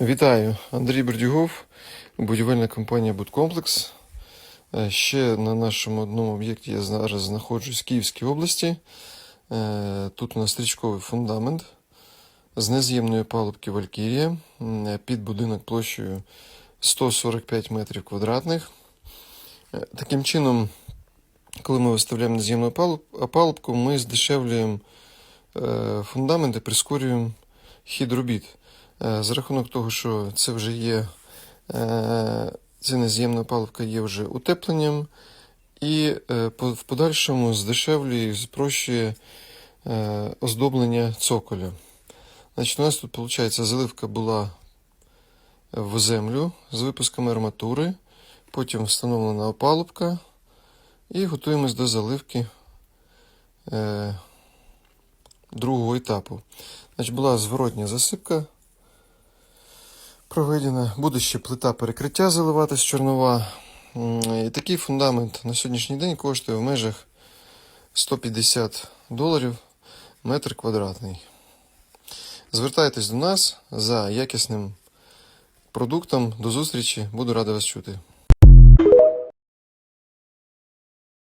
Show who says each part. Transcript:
Speaker 1: Вітаю, Андрій Бердюгов, будівельна компанія Будкомплекс. Е, Ще на нашому одному об'єкті я зараз знаходжусь в Київській області. Е, Тут у нас стрічковий фундамент з нез'ємної палубки Валькірія під будинок площею 145 метрів квадратних. Е, Таким чином, коли ми виставляємо нез'ємну палубку, ми здешевлюємо е, фундамент і прискорюємо хід робіт. Е, За рахунок того, що це вже є, е, нез'ємна паливка є вже утепленням, і е, в подальшому здешевлює і спрощує оздоблення цоколя. Значить, у нас тут, виходить, заливка була в землю з випусками арматури, потім встановлена опалубка, і готуємось до заливки другого етапу. Значить, була зворотня засипка проведена. Буде ще плита перекриття заливатись чорнова. І такий фундамент на сьогоднішній день коштує в межах 150 доларів метр квадратний. Звертайтесь до нас за якісним продуктом. До зустрічі, буду радий вас чути.